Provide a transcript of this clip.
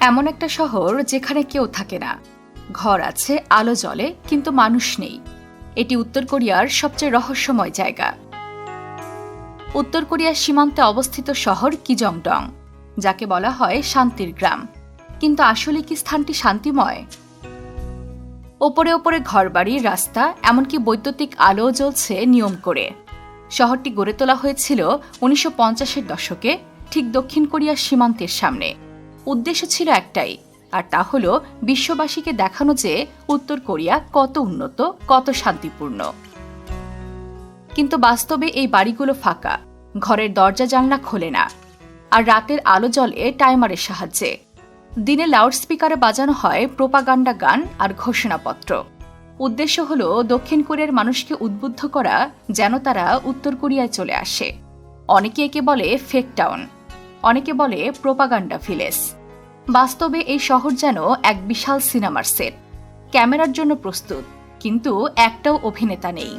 এমন একটা শহর যেখানে কেউ থাকে না। ঘর আছে, আলো জ্বলে, কিন্তু মানুষ নেই। এটি উত্তর কোরিয়ার সবচেয়ে রহস্যময় জায়গা। উত্তর কোরিয়ার সীমান্তে অবস্থিত শহর কিজংডং, যাকে বলা হয় শান্তির গ্রাম। কিন্তু আসলে কি স্থানটি শান্তিময়? ওপরে ওপরে ঘরবাড়ি, রাস্তা, এমনকি বৈদ্যুতিক আলোও জ্বলছে নিয়ম করে। শহরটি গড়ে তোলা হয়েছিল উনিশশো দশকে, ঠিক দক্ষিণ কোরিয়ার সীমান্তের সামনে। উদ্দেশ্য ছিল একটাই, আর তা হল বিশ্ববাসীকে দেখানো যে উত্তর কোরিয়া কত উন্নত, কত শান্তিপূর্ণ। কিন্তু বাস্তবে এই বাড়িগুলো ফাঁকা, ঘরের দরজা জানলা খোলে না, আর রাতের আলো জ্বলে টাইমারের সাহায্যে। দিনে লাউডস্পিকারে বাজানো হয় প্রোপাগান্ডা গান আর ঘোষণাপত্র। উদ্দেশ্য হল দক্ষিণ কোরিয়ার মানুষকে উদ্বুদ্ধ করা যেন তারা উত্তর কোরিয়ায় চলে আসে। অনেকে একে বলে ফেক টাউন অনেকে বলে প্রোপাগান্ডা ভিলেজ। বাস্তবে এই শহর যেন এক বিশাল সিনেমার সেট। ক্যামেরার জন্য প্রস্তুত, কিন্তু একটাও অভিনেতা নেই।